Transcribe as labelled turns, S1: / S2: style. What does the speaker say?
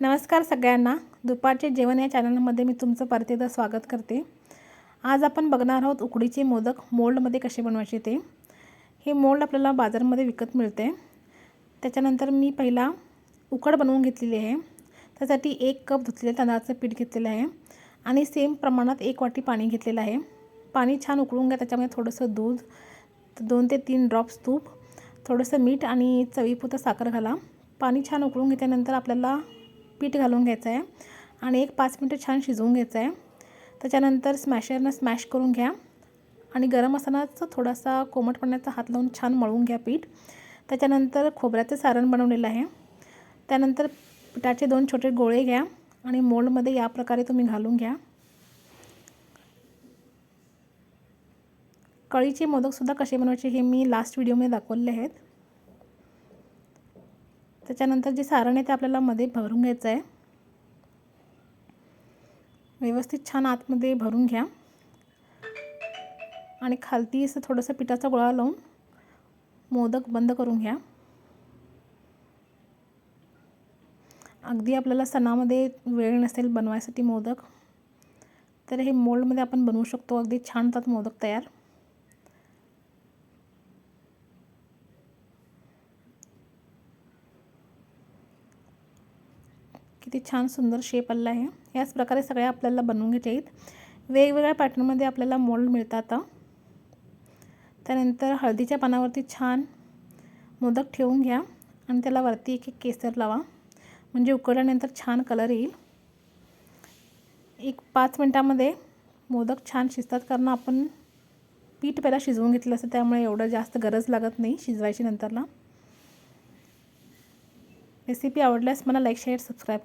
S1: नमस्कार सगळ्यांना. दुपारचे जेवण या चॅनलमध्ये मी तुमचं परत एकदा स्वागत करते. आज आपण बघणार आहोत उकडीचे मोदक मोल्डमध्ये कसे बनवायचे ते. हे मोल्ड आपल्याला बाजारमध्ये विकत मिळते. त्याच्यानंतर मी पहिला उकड बनवून घेतलेली आहे. त्यासाठी एक कप धुतलेलं तांदळाचं पीठ घेतलेलं आहे आणि सेम प्रमाणात एक वाटी पाणी घेतलेलं आहे. पाणी छान उकळून घ्या त्याच्यामध्ये थोडंसं दूध दोन ते तीन ड्रॉप्स तूप थोडंसं मीठ आणि चवीपुरतं साखर घाला. पाणी छान उकळून घेतल्यानंतर आपल्याला पीठ घालून घ्यायचं आहे आणि एक पाच मिनटं छान शिजवून घ्यायचं आहे. त्याच्यानंतर स्मॅशरनं स्मॅश करून घ्या आणि गरम असतानाच थोडासा कोमटपणाचा हात लावून छान मळून घ्या पीठ. त्याच्यानंतर खोबऱ्याचं सारण बनवलेलं आहे. त्यानंतर पिठाचे दोन छोटे गोळे घ्या आणि मोल्डमध्ये या प्रकारे तुम्ही घालून घ्या. कळीचे मोदकसुद्धा कसे बनवायचे हे मी लास्ट व्हिडिओमध्ये दाखवले आहेत. त्याच्यानंतर जे सारण आहे ते आपल्याला मध्ये भरून घ्यायचं आहे. व्यवस्थित छान आतमध्ये भरून घ्या. आणि खालती असं थोडंसं पिठाचा गोळा लावून मोदक बंद करून घ्या. अगदी आपल्याला सणामध्ये वेळ नसेल बनवायसाठी मोदक तर हे मोल्डमध्ये आपण बनवू शकतो. अगदी छान होतात मोदक तयार. किती छान सुंदर शेप आला आहे. याच प्रकारे सगळ्या आपल्याला बनवून घेता येईल वेगवेगळ्या पॅटर्नमध्ये आपल्याला मोल्ड मिळतात त्यानंतर हळदीच्या पानावरती छान मोदक ठेवून घ्या आणि त्याला वरती एक एक केसर लावा. म्हणजे उकडल्यानंतर छान कलर येईल. एक पाच मिनटामध्ये मोदक छान शिजतात कारण आपण पीठ पहिला शिजवून घेतलं असतं त्यामुळे एवढं जास्त गरज लागत नाही शिजवायची नंतरला. रेसिपी आवडल्यास मला लाईक शेअर सबस्क्राईब करा.